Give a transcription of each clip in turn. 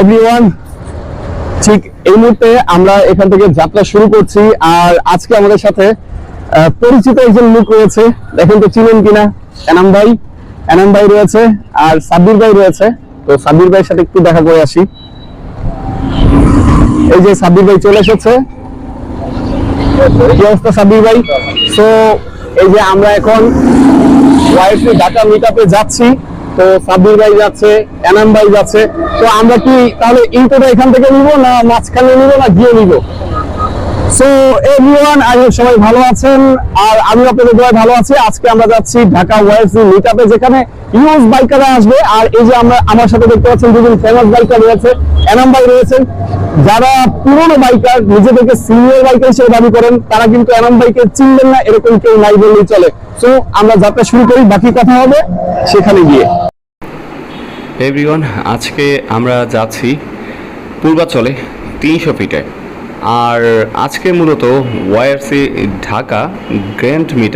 Everyone ঠিক এই মুহূর্তে আমরা এখান থেকে যাত্রা শুরু করছি আর আজকে আমাদের সাথে পরিচিত একজন লোক রয়েছে। দেখেন তো চিনেন কিনা? এনাম ভাই এনাম ভাই রয়েছে আর সাব্বির ভাই রয়েছে। তো সাব্বির ভাইয়ের সাথে একটু দেখা করে আসি। এই যে সাব্বির ভাই চলে এসেছে। কি অবস্থা সাব্বির ভাই? সো এই যে আমরা এখন ওয়াইফে ঢাকা মিটআপে যাচ্ছি। তো সাব্বির ভাই যাচ্ছে, এনাম ভাই যাচ্ছে। তো আমরা কি তাহলে ইন্টোটা এখান থেকে নিব না মাঝখানে নিব না গিয়ে নিব? সো এভরিওয়ান সবাই ভালো আছেন। আর আমি আপনাদের ভালো আছি। আজকে আমরা যাচ্ছি ঢাকা যেখানে ইউজ বাইকাররা আসবে। আর এই যে আমরা, আমার সাথে দেখতে পাচ্ছেন দুজন ফেমাস বাইকার রয়েছে, এনাম ভাই রয়েছেন। যারা পুরনো বাইকার নিজেদেরকে সিনিয়র বাইকার হিসেবে দাবি করেন, তারা কিন্তু এনাম বাইকে চিনবেন না, এরকম কেউ নাই বললেই চলে। সো আমরা যাত্রা শুরু করি, বাকি কথা হবে সেখানে গিয়ে। এভরিওয়ান আজকে আমরা যাচ্ছি পূর্বাচলে তিনশো ফিটে। আর আজকে মূলত ওয়াইআরসি ঢাকা গ্র্যান্ড মিট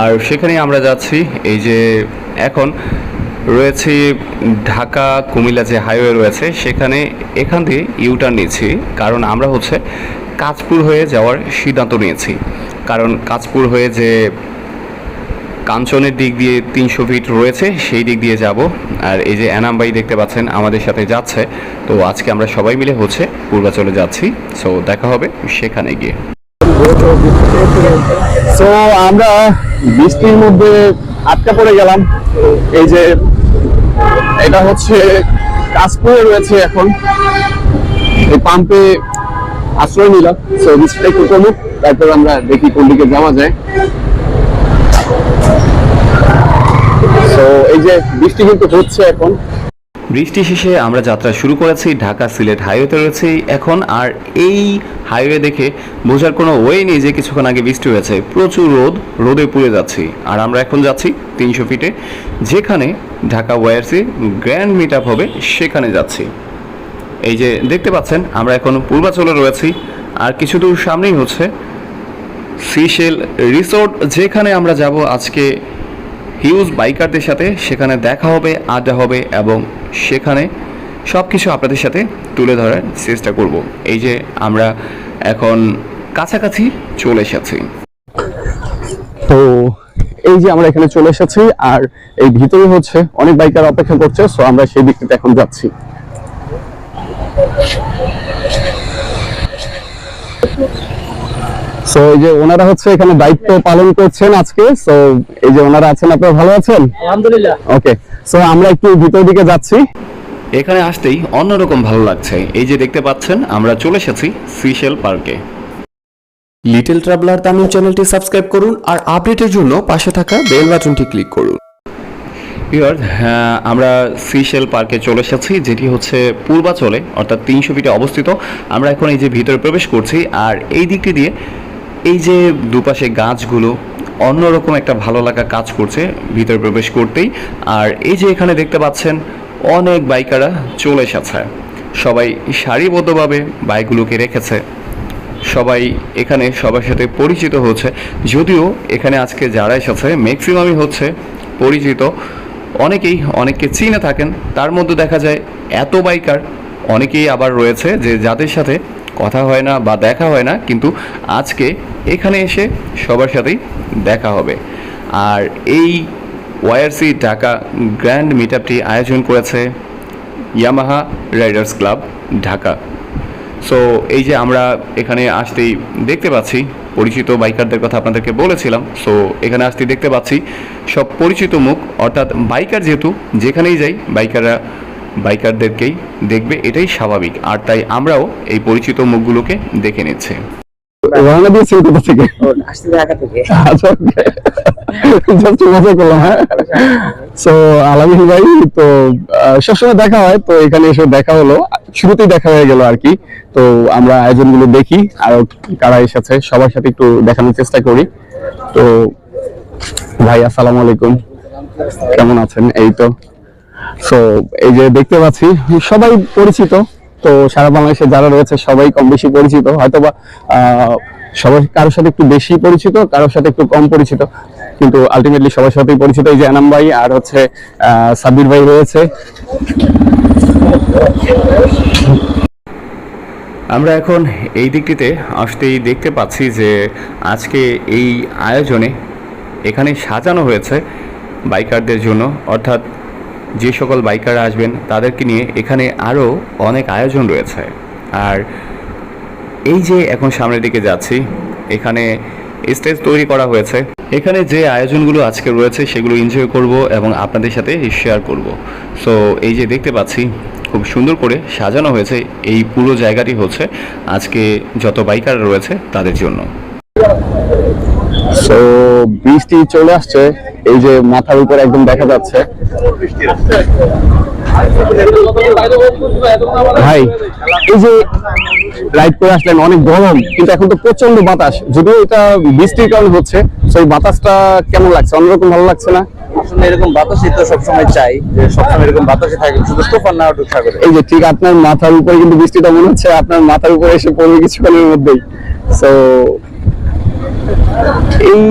আর সেখানে আমরা যাচ্ছি, এই যে এখন রয়েছে ঢাকা কুমিল্লা যে হাইওয়ে রয়েছে, সেখানে এখান দিয়ে ইউটার্ন নিচ্ছি। কারণ আমরা হচ্ছে কাঁচপুর হয়ে যাওয়ার সিদ্ধান্ত নিয়েছি। কারণ কাঁচপুর হয়ে যে কাঞ্চনের দিক দিয়ে তিনশো ফিট রয়েছে, সেই দিক দিয়ে যাব। আর এই যে এনাম ভাই দেখতে পাচ্ছেন, আমাদের সাথে যাচ্ছে। তো আজকে আমরা সবাই মিলে হচ্ছে পূর্বাচলে যাচ্ছি। সো দেখা হবে সেখানে গিয়ে। সো আমরা বৃষ্টির মধ্যে আটকা পড়ে গেলাম। এই যে এটা হচ্ছে কাশপুরে রয়েছে এখন। এই পাম্পে আশ্রয় নিলাম। সো বৃষ্টিটা একটু কমুক, তারপর আমরা দেখি কোন দিকে যাওয়া যায়। এই যে বৃষ্টি কিন্তু হচ্ছে এখন। বৃষ্টি শেষে আমরা যাত্রা শুরু করেছি, ঢাকা সিলেট হাইওয়েতে রয়েছে। এখন আর এই হাইওয়ে দেখে বোঝার কোনো ওয়ে নেই যে কিছুক্ষণ আগে বৃষ্টি হয়েছে। প্রচুর রোদ, রোদে পুড়ে যাচ্ছি। আর আমরা এখন যাচ্ছি তিনশো ফিটে, যেখানে Dhaka YRC grand meet up হবে, সেখানে যাচ্ছি। এই যে দেখতে পাচ্ছেন, আমরা এখন পূর্বাচলে রয়েছি। আর কিছু দূর সামনেই হচ্ছে সিশেল রিসোর্ট, যেখানে আমরা যাব আজকে হিউজ বাইকারদের সাথে সেখানে দেখা হবে, আড্ডা হবে এবং সেখানে সব কিছু আপনাদের সাথে তুলে ধরার চেষ্টা করব। এই যে আমরা এখন কাছাকাছি চলে এসেছি। তো এই যে আমরা এখানে চলে এসেছি আর এই ভিতরে হচ্ছে অনেক বাইকার অপেক্ষা করছে সো আমরা সেই দিকটাতে এখন যাচ্ছি। সো এই যে ওনারা হচ্ছে এখানে দায়িত্ব পালন করছেন আজকে। সো এই যে ওনারা আছেন আপনারা ভালো আছেন? আলহামদুলিল্লাহ। ওকে সো আমরা একটু ভিতর দিকে যাচ্ছি। এখানে আসতেই অন্যরকম ভালো লাগছে। এই যে দেখতে পাচ্ছেন আমরা চলে এসেছি সিশেল পার্কে। লিটল ট্রাভেলার তামিল চ্যানেলটি সাবস্ক্রাইব করুন আর আপডেটের জন্য পাশে থাকা বেল বাটনটি ক্লিক করুন। পিওর হ্যাঁ, আমরা সিশেল পার্কে চলে এসেছি যেটি হচ্ছে পূর্বাচলে অর্থাৎ তিনশো ফিটে অবস্থিত। আমরা এখন এই যে ভিতরে প্রবেশ করছি আর এই দিকটি দিয়ে এই যে দুপাশে গাছগুলো অন্যরকম একটা ভালো লাগা কাজ করছে, ভিতরে প্রবেশ করতেই। আর এই যে এখানে দেখতে পাচ্ছেন, অনেক বাইকাররা চলে এসেছে। সবাই সারিবদ্ধভাবে বাইকগুলোকে রেখেছে। সবাই এখানে সবার সাথে পরিচিত হচ্ছে। যদিও এখানে আজকে যারা এসেছে ম্যাক্সিমামই হচ্ছে পরিচিত। অনেকেই অনেককে চিনে থাকেন। তার মধ্যে দেখা যায়, এত বাইকার অনেকেই আবার রয়েছে যে যাদের সাথে কথা হয় না বা দেখা হয় না, কিন্তু আজকে এখানে এসে সবার সাথেই দেখা হবে। আর এই ওয়াইআরসি ঢাকা গ্র্যান্ড মিট আপটি আয়োজন করেছে Yamaha riders club Dhaka. So এই যে আমরা এখানে আসতেই দেখতে পাচ্ছি, পরিচিত বাইকারদের কথা আপনাদেরকে বলেছিলাম সো এখানে আসতেই দেখতে পাচ্ছি সব পরিচিত মুখ, অর্থাৎ বাইকার যেহেতু, যেখানেই যাই, বাইকাররা বাইকারদেরকেই দেখবে এটাই স্বাভাবিক। আর তাই আমরাও এই পরিচিত মুখগুলোকে দেখে নিচ্ছি। রওনা দিয়েছেন কোথা থেকে? আসছি ঢাকা থেকে। আচ্ছা জাস্ট মজা করলাম হ্যাঁ। সো আলামিন ভাই তো আহ, সবসময় দেখা হয় তো এখানে এসে দেখা হলো। শুরুতেই দেখা হয়ে গেল আর কি। তো আমরা আয়োজনগুলো দেখি আর কারা এসেছে সবার সাথে একটু দেখানোর চেষ্টা করি। তো ভাই আসসালামু আলাইকুম। কেমন আছেন? এই তো। সো এই যে দেখতে পাচ্ছি সবাই পরিচিত। তো সারা বাংলাদেশে যারা রয়েছে সবাই কম বেশি পরিচিত। হয়তোবা সবার কারোর সাথে একটু বেশি পরিচিত কারোর সাথে একটু কম পরিচিত। কিন্তু আলটিমেটলি সবার সাথেই পরিচিত এই যে আনাম ভাই আর হচ্ছে আহ, সাব্বির ভাই রয়েছে। আমরা এখন এই দিকটিতে আসতেই দেখতে পাচ্ছি যে আজকে এই আয়োজনে এখানে সাজানো হয়েছে বাইকারদের জন্য। অর্থাৎ যে সকল বাইকার আসবেন তাদেরকে নিয়ে এখানে আরও অনেক আয়োজন রয়েছে। আর এই যে এখন সামনের দিকে যাচ্ছি, এখানে স্টেজ তৈরি করা হয়েছে। এখানে যে আয়োজনগুলো আজকে রয়েছে সেগুলো এনজয় করব এবং আপনাদের সাথে শেয়ার করব। সো এই যে দেখতে পাচ্ছি, খুব সুন্দর করে সাজানো হয়েছে। এই পুরো জায়গাটি হচ্ছে আজকে যত বাইকার রয়েছে তাদের জন্য। তো বৃষ্টি চলে আসছে এই যে মাথার উপর একদম দেখা যাচ্ছে। ভাই এই যে রাইড করে আসলেন অনেক গরম কিন্তু এখন তো প্রচণ্ড বাতাস। যদিও এটা বৃষ্টির কারণে হচ্ছে সেই বাতাসটা কেমন লাগছে? অন্যরকম ভালো লাগছে না? আসলে এরকম বাতাসই তো সবসময় চাই যে সবসময় এরকম বাতাসে থাকে শুধু তুফান না উঠুক সাগরে। এই যে ঠিক আপনার মাথার উপরে কিন্তু বৃষ্টিটা মনে হচ্ছে আপনার মাথার উপরে এসে পড়বে কিছুক্ষণের মধ্যেই। তো এই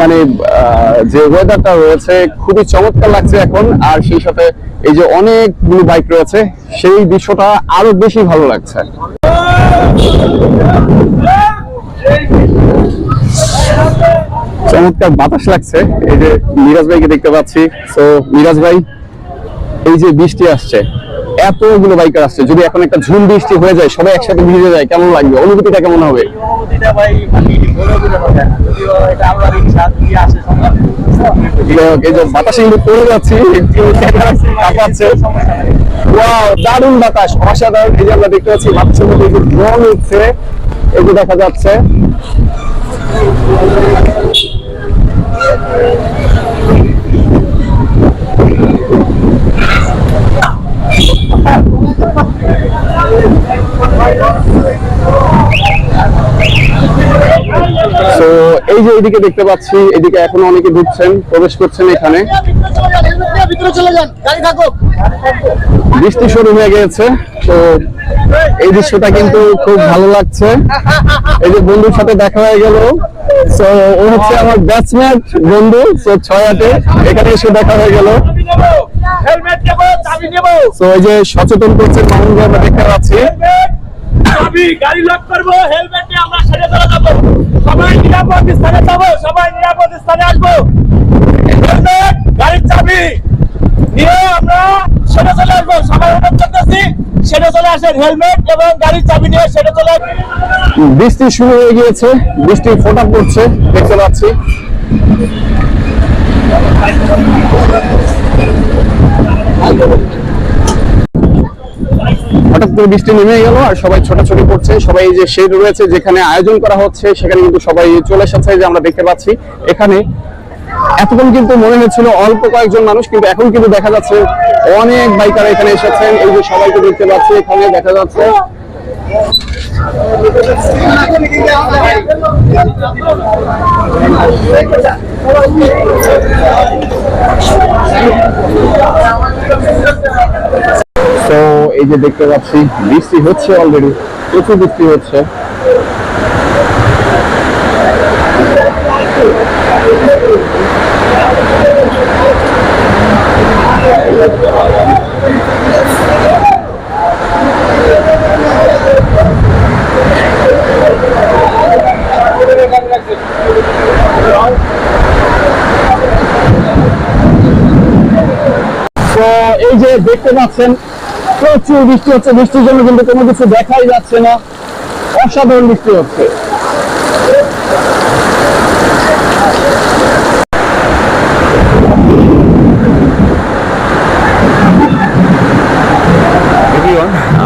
মানে যে ওয়েদারটা রয়েছে খুবই চমৎকার লাগছে এখন। আর সেই সাথে এই যে অনেকগুলো বাইক রয়েছে, সেই দৃশ্যটা আরও বেশি ভালো লাগছে। চমৎকার বাতাস লাগছে। এই যে মিরাজ ভাইকে দেখতে পাচ্ছি। তো মিরাজ ভাই, এই যে বৃষ্টি আসছে। এতগুলো বাইকার আসছে যদি এখন একটা ঝুম বৃষ্টি হয়ে যায় সবাই একসাথে ভিজে যায় কেমন লাগবে? অনুভূতিটা কেমন হবে? মানে বাতাসে কিন্তু পড়ে যাচ্ছি দারুণ বাতাস অসাধারণ। এই যে আমরা দেখতে পাচ্ছি বাতাসের মধ্যে এই ড্রোন উঠছে এগুলো দেখা যাচ্ছে। তো এই যে এইদিকে দেখতে পাচ্ছি এদিকে এখনও অনেকে ঢুকছেন প্রবেশ করছেন এখানে। বৃষ্টি শুরু হয়ে গিয়েছে তো এই দৃশ্যটা কিন্তু খুব ভালো লাগছে। এই যে বন্ধুর সাথে দেখা হয়ে গেল তো ও হচ্ছে আমার ব্যাচমেট বন্ধু তো ছয় আটে এখানে এসে দেখা হয়ে গেল। তো এই যে সচেতন মামুনকে আমরা দেখতে পাচ্ছি। চাবি গাড়ি লক করব হেলমেট নিয়ে আমরা সেরে চলে যাব। সবাই নিরাপদ স্থানে যাব, সবাই নিরাপদ স্থানে আসব। হেলমেট গাড়ির চাবি নিয়ে আমরা সেরে চলে আসব। সবাই অনুরোধ করতেছি এবং গাড়ির চাবি নিয়ে সেরে চলে বৃষ্টি শুরু হয়ে গিয়েছে, বৃষ্টি ফোঁটা পড়ছে, দেখতে পাচ্ছি। হঠাৎ করে বৃষ্টি নেমে গেল আর সবাই ছোটাছুটি করছে। সবাই যে শেড রয়েছে যেখানে আয়োজন করা হচ্ছে, সেখানে কিন্তু সবাই চলে এসেছে যে আমরা দেখতে পাচ্ছি। এখানে এতক্ষণ কিন্তু মনে হচ্ছিল অল্প কয়েকজন মানুষ, কিন্তু এখন কিন্তু দেখা যাচ্ছে অনেক বাইকার এখানে এসেছেন। এই যে সবাইকে দেখতে পাচ্ছি, এখানে দেখা যাচ্ছে তো এই যে দেখতে পাচ্ছি, বৃষ্টি হচ্ছে অলরেডি প্রচুর বৃষ্টি হচ্ছে। এই যে দেখতে পাচ্ছেন প্রচুর বৃষ্টি হচ্ছে, বৃষ্টির জন্য কিন্তু কোনো কিছু দেখাই যাচ্ছে না। অসাধারণ বৃষ্টি হচ্ছে।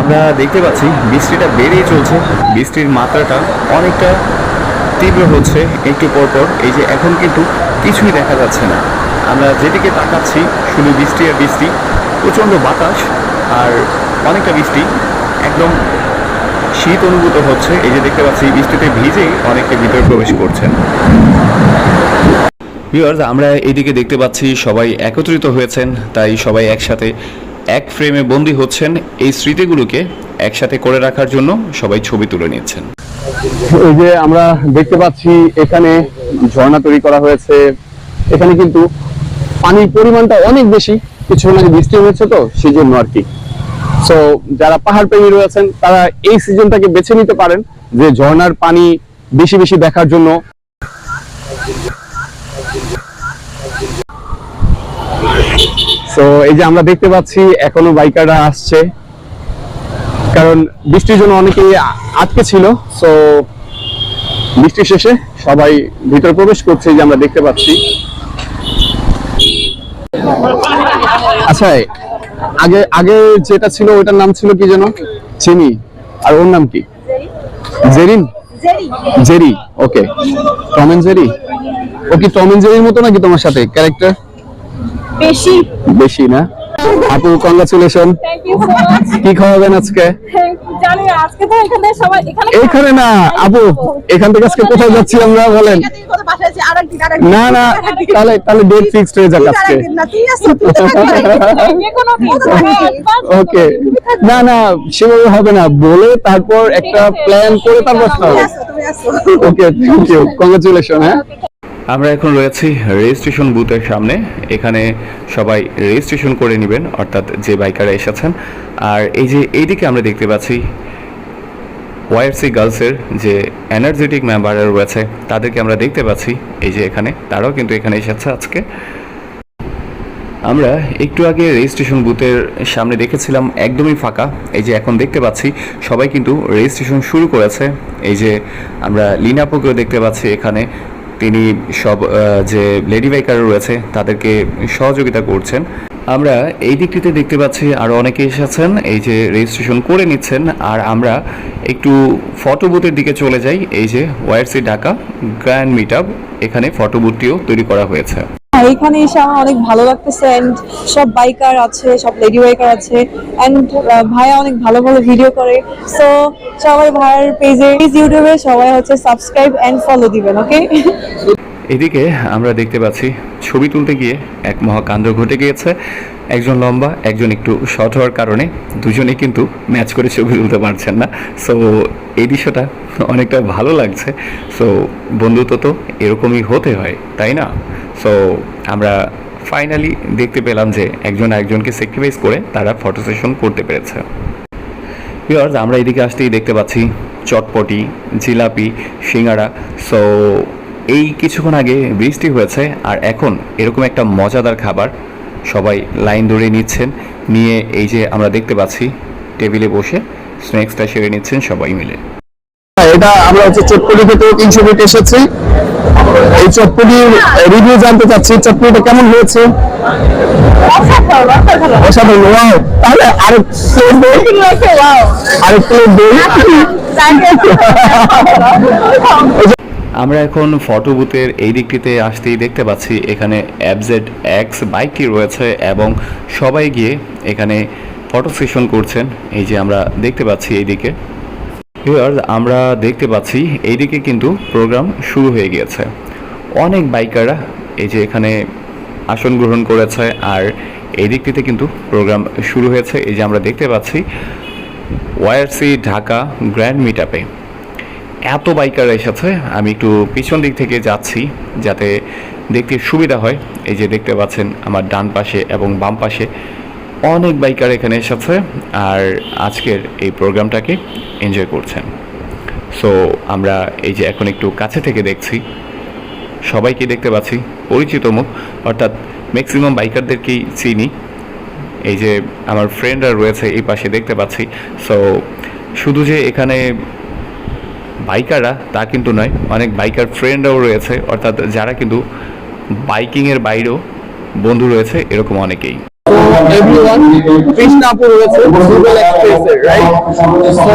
আমরা দেখতে পাচ্ছি, বৃষ্টিটা বেড়েই চলছে। বৃষ্টির মাত্রাটা অনেকটা তীব্র হচ্ছে একটু পর পর। এই যে এখন কিন্তু কিছুই দেখা যাচ্ছে না। আমরা যেদিকে তাকাচ্ছি, শুধু বৃষ্টি আর বৃষ্টি, প্রচণ্ড বাতাস। আর অনেকটা বৃষ্টি, একদম শীত অনুভূত হচ্ছে। এই যে দেখতে পাচ্ছি, বৃষ্টিতে ভিজেই অনেকে ভিতরে প্রবেশ করছেন। ভিউয়ার্স আমরা এইদিকে দেখতে পাচ্ছি, সবাই একত্রিত হয়েছেন, তাই সবাই একসাথে এক ফ্রেমে বন্দি হচ্ছেন। এই স্মৃতিগুলোকে একসাথে করে রাখার জন্য সবাই ছবি তুলে নিচ্ছেন। এই যে আমরা দেখতে পাচ্ছি, এখানে ঝর্ণা তৈরি করা হয়েছে। এখানে কিন্তু পানির পরিমাণটা অনেক বেশি কিছুক্ষণ আগে বৃষ্টি হয়েছে তো সেই জন্য আর কি। সো যারা পাহাড় প্রেমী রয়েছেন, তারা এই সিজনটাকে বেছে নিতে পারেন, যে ঝর্ণার পানি বেশি বেশি দেখার জন্য। সো এই যে আমরা দেখতে পাচ্ছি, এখনও বাইকাররা আসছে। কারণ বৃষ্টির জন্য অনেকেই আটকে ছিল। সো বৃষ্টি শেষে সবাই ভিতরে প্রবেশ করছে যে আমরা দেখতে পাচ্ছি। আচ্ছা আগে আগে যেটা ছিল ওটার নাম ছিল কি যেন? চিনি। আর ওর নাম কি? Jerin? Jerry okay. Tom and Jerry? ও কি টম এন্ড জেরির মতো নাকি তোমার সাথে ক্যারেক্টার? বেশি। বেশি না? আপু congratulation thank you so much কি খাওয়াবেন আজকে? জানি না, আজকে তো এখানে সবাই এখানে এইখানে না আপু এখান থেকে আজকে কোথায় যাচ্ছি আমরা বলেন। না না তাহলে তাহলে ডেট ফিক্সড হয়ে যাক আজকে। ওকে না না সেভাবে হবে না। বলে তারপর একটা প্ল্যান করে তারপর ওকে থ্যাংক ইউ কংগ্রাচুলেশন হ্যাঁ। আমরা এখন রয়েছি রেজিস্ট্রেশন বুথের সামনে। এখানে সবাই রেজিস্ট্রেশন করে নেবেন, অর্থাৎ যে বাইকাররা এসেছেন। আর এই যে এইদিকে আমরা দেখতে পাচ্ছি ওয়াইএফসি গার্লসের যে এনার্জেটিক মেম্বাররা রয়েছে, তাদেরকে আমরা দেখতে পাচ্ছি এই যে এখানে। তারাও কিন্তু এখানে এসেছে আজকে। আমরা একটু আগে রেজিস্ট্রেশন বুথের সামনে দেখেছিলাম, একদমই ফাঁকা। এই যে এখন দেখতে পাচ্ছি, সবাই কিন্তু রেজিস্ট্রেশন শুরু করেছে। এই যে আমরা লিনাপোকেও দেখতে পাচ্ছি এখানে। তিনি সব যে লেডি বাইকার রয়েছে, তাদেরকে সহযোগিতা করছেন। আমরা এই দিকটিতে দেখতে পাচ্ছি আরও অনেকে এসেছেন, এই যে রেজিস্ট্রেশন করে নিচ্ছেন, আর আমরা একটু ফটো বুথের দিকে চলে যাই। এই যে ওয়াইআরসি ঢাকা গ্র্যান্ড মিট এখানে ফটো বুথটিও তৈরি করা হয়েছে। আর এখানে এসে আমার অনেক ভালো লাগতেছে এন্ড সব বাইকার আছে, সব লেডি বাইকার আছে এন্ড ভাইয়া অনেক ভালো ভালো ভিডিও করে। সো সবাই ভাইয়ার পেজে ইউটিউবে সবাই হচ্ছে সাবস্ক্রাইব এন্ড ফলো দিবেন ওকে এদিকে আমরা দেখতে পাচ্ছি, ছবি তুলতে গিয়ে এক মহাকাণ্ড ঘটে গিয়েছে। একজন লম্বা, একজন একটু শর্ট হওয়ার কারণে দুজনেই কিন্তু ম্যাচ করে ছবি তুলতে পারছেন না। সো এই দৃশ্যটা অনেকটা ভালো লাগছে। সো বন্ধুত্ব তো এরকমই হতে হয়, তাই না? সো আমরা ফাইনালি দেখতে পেলাম যে একজন একজনকে স্যাক্রিফাইস করে তারা ফটো সেশন করতে পেরেছে। ভিউয়ার্স আমরা এদিকে আসতেই দেখতে পাচ্ছি চটপটি, জিলাপি, সিঙ্গারা। সো এই কিছুক্ষণ আগে বৃষ্টি হয়েছে আর এখন এরকম একটা মজাদার খাবার সবাই লাইন ধরে নিচ্ছেন। নিয়ে এই যে আমরা দেখতে পাচ্ছি, টেবিলে বসে স্ন্যাক্সটা সেরে নিচ্ছেন সবাই মিলে। এটা আমরা হচ্ছে চটপটি খেতে তিনশো এসেছি। এই চটপটির রিভিউ জানতে চাচ্ছি চটপটিটা কেমন হয়েছে? অসাধারণ ওয়াও তাহলে আরেক আরেক প্লেট দই আমরা এখন ফটো বুথের এই দিকটিতে আসতেই দেখতে পাচ্ছি এখানে অ্যাবজেড এক্স বাইকটি রয়েছে এবং সবাই গিয়ে এখানে ফটো সেশন করছেন। এই যে আমরা দেখতে পাচ্ছি এইদিকে। ভিউয়ার্স আমরা দেখতে পাচ্ছি, এইদিকে কিন্তু প্রোগ্রাম শুরু হয়ে গিয়েছে। অনেক বাইকাররা এই যে এখানে আসন গ্রহণ করেছে আর এই দিকটিতে কিন্তু প্রোগ্রাম শুরু হয়েছে। এই যে আমরা দেখতে পাচ্ছি ওয়াইআরসি ঢাকা গ্র্যান্ড মিট আপে এত বাইকার এসেছে, আমি একটু পিছন দিক থেকে যাচ্ছি যাতে দেখতে সুবিধা হয়। এই যে দেখতে পাচ্ছেন আমার ডান পাশে এবং বাম পাশে অনেক বাইকার এখানে এসেছে আর আজকের এই প্রোগ্রামটাকে এনজয় করছেন। সো আমরা এই যে এখন একটু কাছে থেকে দেখছি, সবাইকে দেখতে পাচ্ছি, পরিচিত মুখ, অর্থাৎ ম্যাক্সিমাম বাইকারদেরকেই চিনি। এই যে আমার ফ্রেন্ডরা রয়েছে এই পাশে দেখতে পাচ্ছি। সো শুধু যে এখানে বাইকাররা তা কিন্তু নয়, অনেক বাইকার ফ্রেন্ডরাও রয়েছে, অর্থাৎ যারা কিন্তু বাইকিংয়ের বাইরেও বন্ধু রয়েছে, এরকম অনেকেই। এভরিওয়ান কৃষ্ণাপুর রয়েছে গুগল এক্সপ্রেসের রাইট সো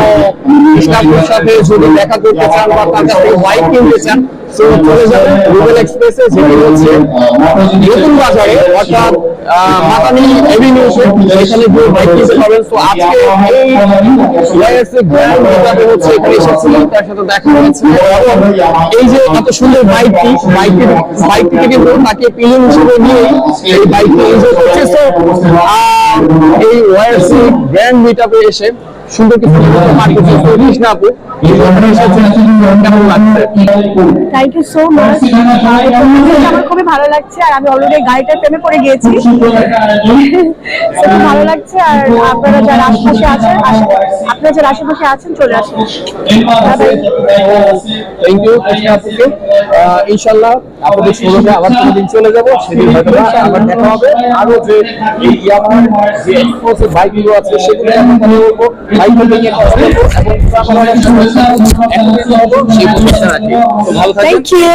কৃষ্ণাপুর সাথে যদি দেখা করতে চান বা তার কাছে বাইক কিনতে চান চলে যাবেন গুগল এক্সপ্রেসে যেটি হচ্ছে নতুন বাজারে অর্থাৎ মাতানি এভিনিউতে এখানে গিয়ে বাইক কিনতে পারবেন সো আজকে এই ওয়াইএসএ গ্র্যান্ড মেকআপে হচ্ছে এখানে এসেছিলাম তার সাথে দেখা হয়েছে এই যে এত সুন্দর বাইকটি বাইকটি বাইকটিকে কিন্তু তাকে পিলিয়ন হিসেবে নিয়ে এই বাইকটি এনজয় করছে সো এই ওয়াইআরসি গ্র্যান্ড মিটআপে এসে সুন্দর কিছু মার্কেট এসেছেন কেমন লাগছে থ্যাংক ইউ সো মাচ আমার খুবই ভালো লাগছে আর আমি অলরেডি গাড়িটার প্রেমে পড়ে গিয়েছি। ভালো লাগছে আর আপনারা যারা আশেপাশে আছেন আপনারা যারা আশেপাশে আছেন চলে আসেন। থ্যাংক ইউ আপুকে। ইনশাল্লাহ আপনাদের শোরুমে আবার কোনোদিন চলে যাব সেদিন হয়তো আবার দেখা হবে। আরও যে এই ইয়ামার যে বাইকগুলো আছে সেগুলো কথা বলব। বাইক নিয়ে কথা বলব। থ্যাংক ইউ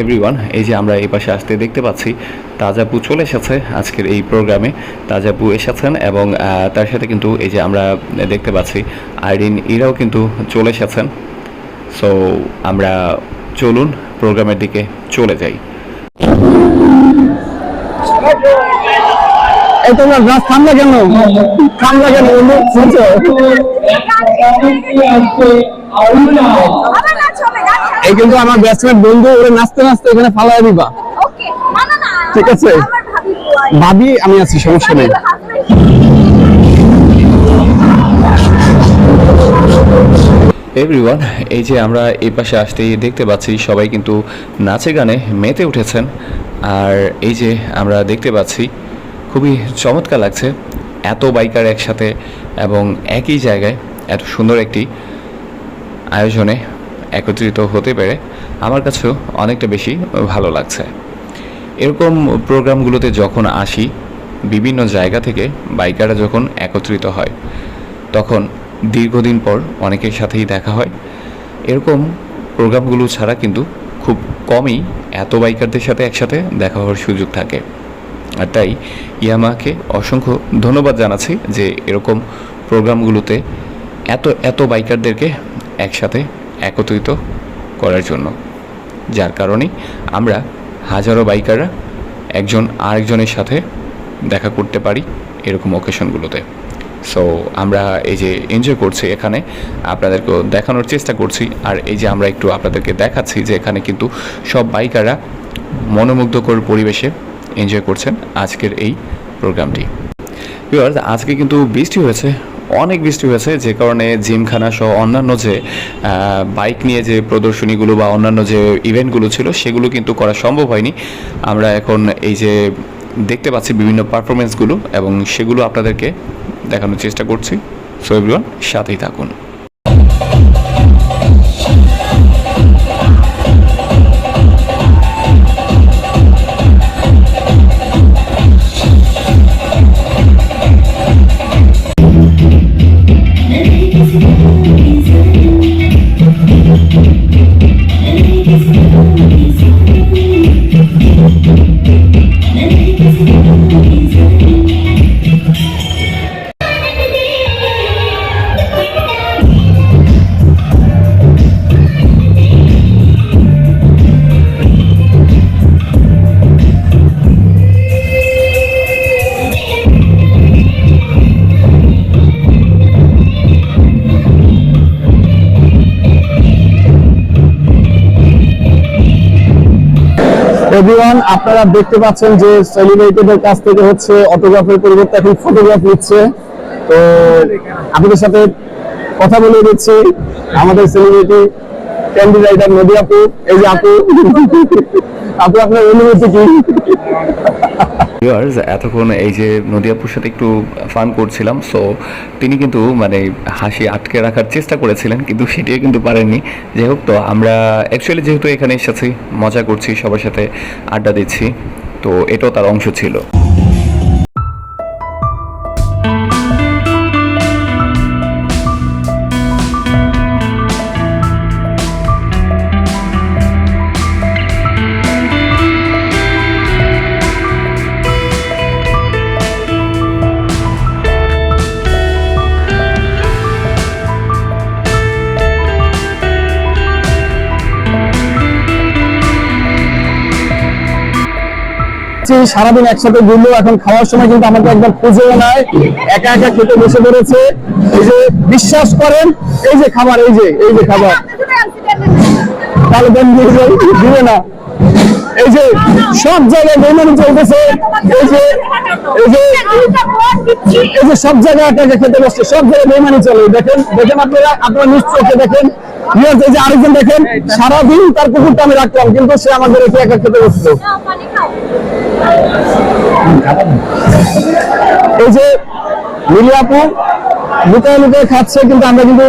এভরিওয়ান এই যে আমরা এই পাশে আসতে দেখতে পাচ্ছি, তাজাপু চলে এসেছে আজকের এই প্রোগ্রামে। তাজাপু এসেছেন এবং তার সাথে কিন্তু এই যে আমরা দেখতে পাচ্ছি, আইরিন ইরাও কিন্তু চলে এসেছেন। সো আমরা চলুন প্রোগ্রামের দিকে চলে যাই। তোমার রাত ঠান্ডা কেন? ঠান্ডা কেন? শুনছো? এই কিন্তু আমার ব্যাটসম্যান বন্ধু ওরে নাচতে নাচতে এখানে ফালাই দিবা। ঠিক আছে? ভাবি আমি আছি সমস্যা নেই। এভরিওয়ান এই যে আমরা এই পাশে আসতেই দেখতে পাচ্ছি সবাই কিন্তু নাচে গানে মেতে উঠেছেন। আর এই যে আমরা দেখতে পাচ্ছি খুবই চমৎকার লাগছে। এত বাইকার একসাথে এবং একই জায়গায় এত সুন্দর একটি আয়োজনে একত্রিত হতে পেরে আমার কাছেও অনেকটা বেশি ভালো লাগছে। এরকম প্রোগ্রামগুলোতে যখন আসি, বিভিন্ন জায়গা থেকে বাইকাররা যখন একত্রিত হয়, তখন দীর্ঘদিন পর অনেকের সাথেই দেখা হয়। এরকম প্রোগ্রামগুলো ছাড়া কিন্তু খুব কমই এত বাইকারদের সাথে একসাথে দেখা হওয়ার সুযোগ থাকে। আর তাই ইয়ামাকে অসংখ্য ধন্যবাদ জানাচ্ছি যে এরকম প্রোগ্রামগুলোতে এত এত বাইকারদেরকে একসাথে একত্রিত করার জন্য। যার কারণে আমরা হাজারো বাইকাররা একজন আরেকজনের সাথে দেখা করতে পারি এরকম অকেশনগুলোতে সো আমরা এই যে এনজয় করছি এখানে, আপনাদেরকেও দেখানোর চেষ্টা করছি। আর এই যে আমরা একটু আপনাদেরকে দেখাচ্ছি যে এখানে কিন্তু সব বাইকাররা মনোমুগ্ধকর পরিবেশে এনজয় করছেন আজকের এই প্রোগ্রামটি। ভিউয়ার্স আজকে কিন্তু বৃষ্টি হয়েছে, অনেক বৃষ্টি হয়েছে, যে কারণে জিমখানা সহ অন্যান্য যে বাইক নিয়ে যে প্রদর্শনীগুলো বা অন্যান্য যে ইভেন্টগুলো ছিল, সেগুলো কিন্তু করা সম্ভব হয়নি। আমরা এখন এই যে দেখতে পাচ্ছি বিভিন্ন পারফরমেন্সগুলো এবং সেগুলো আপনাদেরকে দেখানোর চেষ্টা করছি। সো এভরিওয়ান সাথেই থাকুন। এভরিওয়ান আপনারা দেখতে পাচ্ছেন যে সেলিব্রিটিদের কাছ থেকে হচ্ছে অটোগ্রাফের পরিবর্তে এখন ফটোগ্রাফ নিচ্ছে। তো আপনাদের সাথে কথা বলে দিচ্ছি আমাদের সেলিব্রিটি ক্যান্ডি রাইডার নদী আপু। এই যে আপু। আপু, আপনার অনুভূতি কি? ভিউয়ার্স এতক্ষণ এই যে নদিয়াপুর সাথে একটু ফান করছিলাম সো তিনি কিন্তু মানে হাসি আটকে রাখার চেষ্টা করেছিলেন, কিন্তু সেটিও কিন্তু পারেননি। যাই হোক, তো আমরা অ্যাকচুয়ালি যেহেতু এখানে এসেছি, মজা করছি, সবার সাথে আড্ডা দিচ্ছি, তো এটাও তার অংশ ছিল। যে সারাদিন একসাথে ঘুরলো, এখন খাওয়ার সময় কিন্তু আমাকে একবার খুঁজেও নাই, একা একা খেতে বসে পড়েছে। এই যে, বিশ্বাস করেন, এই যে খাবার, এই যে এই যে খাবার। তাহলে দেন দিবে না। এই যে, সব জায়গায় বেমানি চলতেছে। এই যে এই যে এই যে সব জায়গায় খেতে সব জায়গায় চলে। দেখেন আপনারা দেখেন। এই যে আরেকজন দেখেন, সারাদিন তার কুকুরটা আমি রাখলাম, কিন্তু সে আমাদের একে একা খেতে বসল। এই যে মিলি আপু লুকায় লুকায় খাচ্ছে, কিন্তু আমরা কিন্তু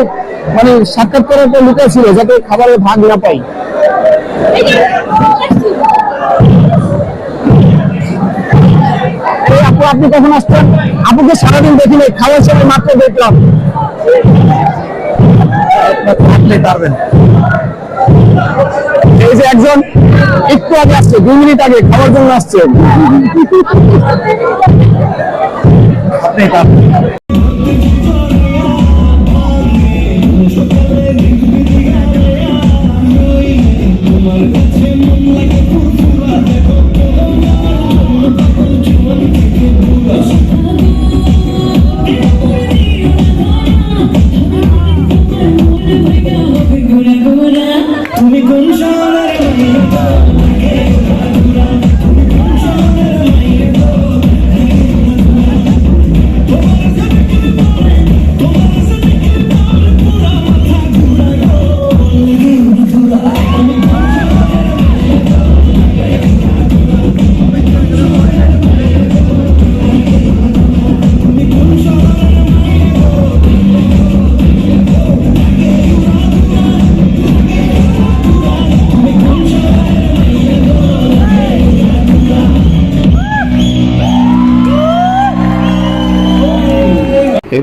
মানে সাক্ষাৎ করার পর লুকায় ছিল, যাতে খাবারের ভাগ না পাই। আপু, আপনি কখন আসছেন? আপুকে সারাদিন দেখিনি খাওয়ার সময় মাত্র দেখলাম। পারবেন। যে একজন একটু আগে আসছে দুই মিনিট আগে খাওয়ার জন্য আসছে।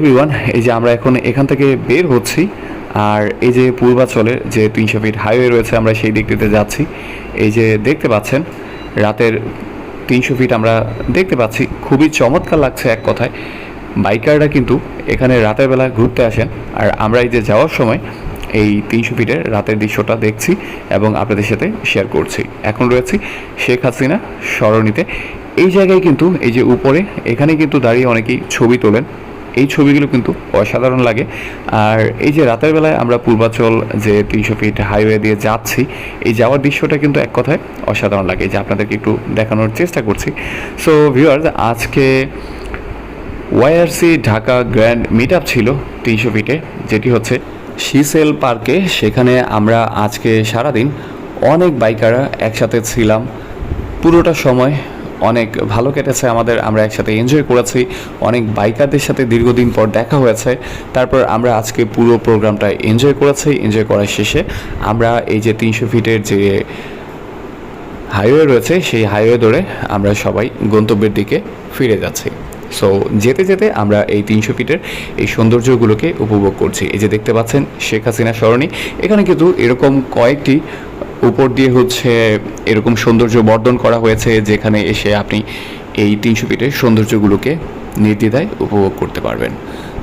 এভরিওয়ান এই যে আমরা এখন এখান থেকে বের হচ্ছি, আর এই যে পূর্বাচলের যে তিনশো ফিট হাইওয়ে রয়েছে, আমরা সেই দিকটিতে যাচ্ছি। এই যে দেখতে পাচ্ছেন, রাতের তিনশো ফিট আমরা দেখতে পাচ্ছি। খুবই চমৎকার লাগছে এক কথায়। বাইকাররা কিন্তু এখানে রাতের বেলা ঘুরতে আসেন, আর আমরা এই যে যাওয়ার সময় এই তিনশো ফিটের রাতের দৃশ্যটা দেখছি এবং আপনাদের সাথে শেয়ার করছি। এখন রয়েছি শেখ হাসিনা সরণিতে। এই জায়গায় কিন্তু, এই যে উপরে, এখানে কিন্তু দাঁড়িয়ে অনেকেই ছবি তোলেন। এই ছবিগুলো কিন্তু অসাধারণ লাগে। আর এই যে রাতের বেলায় আমরা পূর্বাচল যে তিনশো ফিট হাইওয়ে দিয়ে যাচ্ছি, এই যাওয়ার দৃশ্যটা কিন্তু এক কথায় অসাধারণ লাগে। যে আপনাদেরকে একটু দেখানোর চেষ্টা করছি। সো ভিউয়ার্স আজকে YRC Dhaka grand meet up ছিল তিনশো ফিটে যেটি হচ্ছে শিসেল পার্কে সেখানে আমরা আজকে সারাদিন অনেক বাইকাররা একসাথে ছিলাম। পুরোটা সময় অনেক ভালো কেটেছে, আমাদের, আমরা একসাথে এনজয় করেছি। অনেক বাইকারদের সাথে দীর্ঘদিন পর দেখা হয়েছে। তারপর আমরা আজকে পুরো প্রোগ্রামটা এনজয় করেছি এনজয় করার শেষে আমরা এই যে তিনশো ফিটের যে হাইওয়ে রয়েছে, সেই হাইওয়ে ধরে আমরা সবাই গন্তব্যের দিকে ফিরে যাচ্ছি। সো যেতে যেতে আমরা এই তিনশো ফিটের এই সৌন্দর্যগুলোকে উপভোগ করছি। এই যে দেখতে পাচ্ছেন, শেখ হাসিনা সরণি। এখানে কিন্তু এরকম কয়েকটি উপর দিয়ে হচ্ছে এরকম সৌন্দর্য বর্ধন করা হয়েছে, যেখানে এসে আপনি এই তিনশো ফিটের সৌন্দর্যগুলোকে নির্দ্বিধায় উপভোগ করতে পারবেন।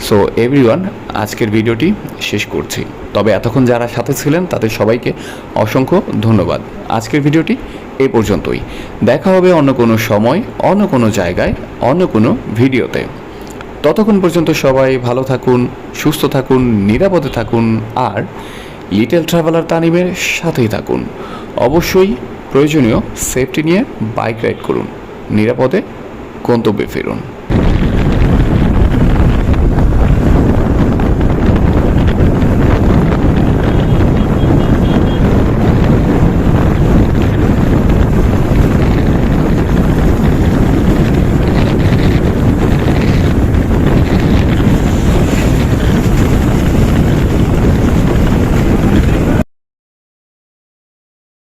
সো এভরিওয়ান আজকের ভিডিওটি শেষ করছি। তবে এতক্ষণ যারা সাথে ছিলেন, তাদের সবাইকে অসংখ্য ধন্যবাদ। আজকের ভিডিওটি এই পর্যন্তই। দেখা হবে অন্য কোনো সময়, অন্য কোনো জায়গায়, অন্য কোনো ভিডিওতে। ততক্ষণ পর্যন্ত সবাই ভালো থাকুন, সুস্থ থাকুন, নিরাপদে থাকুন, আর লিটল ট্রাভেলার তানিমের সাথেই থাকুন। অবশ্যই প্রয়োজনীয় সেফটি নিয়ে বাইক রাইড করুন। নিরাপদে গন্তব্যে ফিরুন।